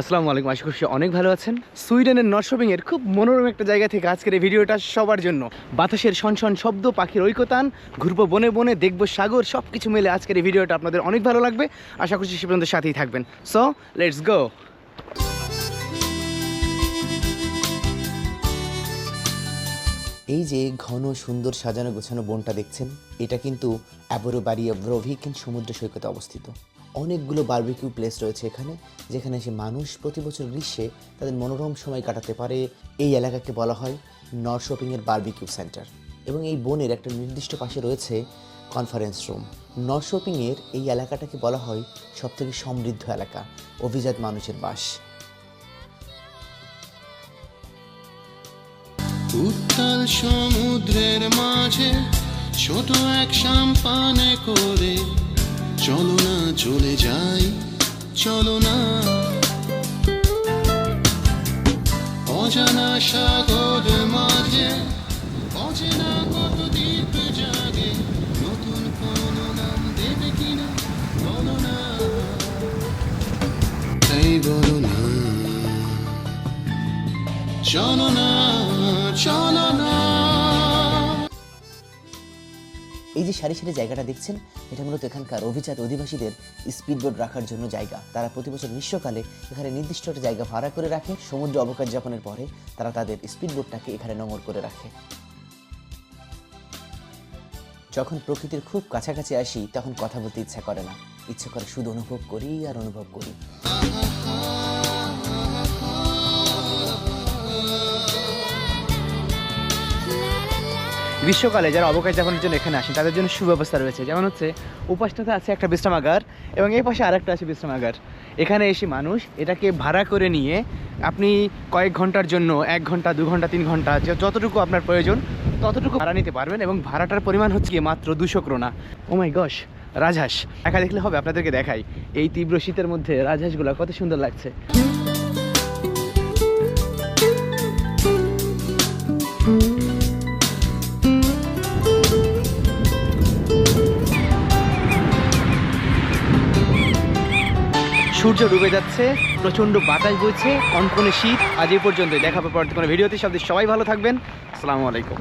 আসসালামু আলাইকুম, আশা করছি অনেক ভালো আছেন। সুইডেনের নরশপিং এর খুব মনোরম একটা জায়গা থেকে আজকের এই ভিডিওটা সবার জন্য। বাতাসের শনশন শব্দ, পাখির ঐকতান, ঘুরবো বনে বনে, দেখব সাগর সব কিছু মিলে আজকের এই ভিডিওটা আপনাদের অনেক ভালো লাগবে। আশা করছি সে পর্যন্ত সাথেই থাকবেন। সো লেটস গো এই যে ঘন, সুন্দর, সাজানো গোছানো বনটা দেখছেন, এটা কিন্তু অ্যাবোরো বাড়িয়া ব্রোভিকেন সমুদ্র সৈকতে অবস্থিত। অনেকগুলো বার্বিকিউ প্লেস রয়েছে এখানে, যেখানে এসে মানুষ প্রতি বছর গ্রীষ্মে তাদের মনোরম সময় কাটাতে পারে। এই এলাকাকে বলা হয় নর্থ শপিংয়ের বার্বিকিউ সেন্টার এবং এই বনের একটা নির্দিষ্ট পাশে রয়েছে কনফারেন্স রুম নর্থ শপিংয়ের এই এলাকাটাকে বলা হয় সবথেকে সমৃদ্ধ এলাকা, অভিজাত মানুষের বাস। উত্তাল সমুদ্রের মাঝে ছোট এক সাম্পানে করে চলো না, চলে যাই, চলো না। অজানা সাগর মাঝে, অচেনা কত দ্বীপ জাগে, নতুন কোনো নাম দেবে কিনা, বলো না। তাই বলো না। চলো না, চলো যে সারি সারি জায়গাটা দেখছেন, এটা মূলত এখানকার অভিজাত অধিবাসীদের স্পিডবোট রাখার জন্য জায়গা। তারা প্রতি বছর গ্রীষ্মকালে এখানে নির্দিষ্ট একটা জায়গা ভাড়া করে রাখে। সমুদ্র অবকাশ যাপনের পরে তারা তাদের স্পিডবোটটাকে এখানে নোঙর করে রাখে। যখন প্রকৃতির খুব কাছাকাছি আসি, তখন কথা বলতে ইচ্ছা করে না। ইচ্ছে করে শুধু অনুভব করি আর অনুভব করি। গ্রীষ্মকালে যারা অবকাশ যাপনের জন্য এখানে আসেন, তাদের জন্য সুব্যবস্থা রয়েছে। যেমন হচ্ছে উপাসটাতে আছে একটা বিশ্রামাগার এবং এই পাশে আরেকটা আছে বিশ্রামাগার। এখানে এসে মানুষ এটাকে ভাড়া করে নিয়ে আপনি কয়েক ঘণ্টার জন্য, এক ঘণ্টা, দু ঘণ্টা, তিন ঘণ্টা যতটুকু আপনার প্রয়োজন, ততটুকু ভাড়া নিতে পারবেন এবং ভাড়াটার পরিমাণ হচ্ছে মাত্র দুশো ক্রোনা। ও মাই গশ রাজহাঁস। একা দেখলে হবে, আপনাদেরকে দেখাই। এই তীব্র শীতের মধ্যে রাজহাঁসগুলো কত সুন্দর লাগছে। সূর্য ডুবে যাচ্ছে প্রচণ্ড বাতাস বইছে, কনকনে শীত। আজ এই পর্যন্ত দেখাবো পরবর্তী কোনো ভিডিওতে। সব সবাই ভালো থাকবেন। আসসালামু আলাইকুম।